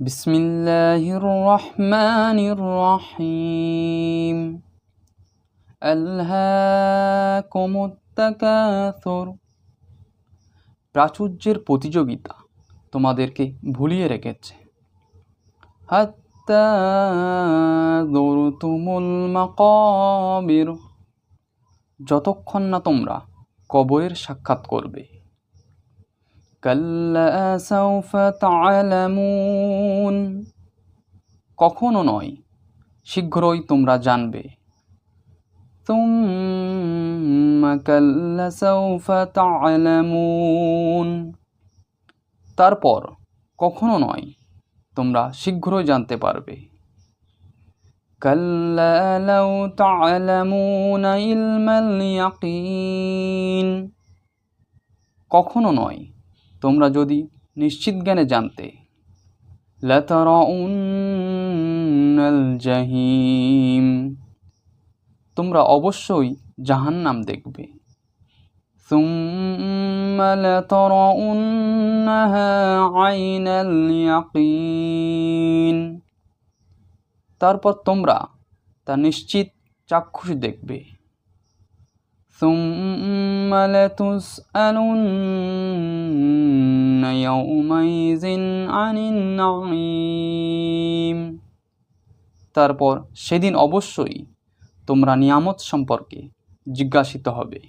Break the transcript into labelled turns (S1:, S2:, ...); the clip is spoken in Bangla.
S1: بسم الله الرحمن الرحيم ألهاكم التكاثر প্রাচুর্যের প্রতিযোগিতা তোমাদেরকে ভুলিয়ে রেখেছে হাত্তা যুরতুমুল মাকাবির যতক্ষণ না তোমরা কবরের সাক্ষাৎ করবে কাল্লা সাউফা তা'লামুন কখনো নয়, শীঘ্রই তোমরা জানবে। তুম্মা কাল্লা সাউফা তা'লামুন তারপর কখনো নয়, তোমরা শীঘ্রই জানতে পারবে। কাল্লা লাউ তা'লামুনা ইলমাল ইয়াকিন। কখনো নয় তোমরা যদি নিশ্চিত জ্ঞানে জানতে লাতারাউন্নাল জাহিম তোমরা অবশ্যই জাহান্নাম দেখবে ثم لترؤنها عين اليقين তারপর তোমরা তা নিশ্চিত চাক্ষুষ দেখবে ثم لتسألن يومئذ عن النعيم তারপর সেদিন অবশ্যই তোমরা নিয়ামত সম্পর্কে জিজ্ঞাসিত হবে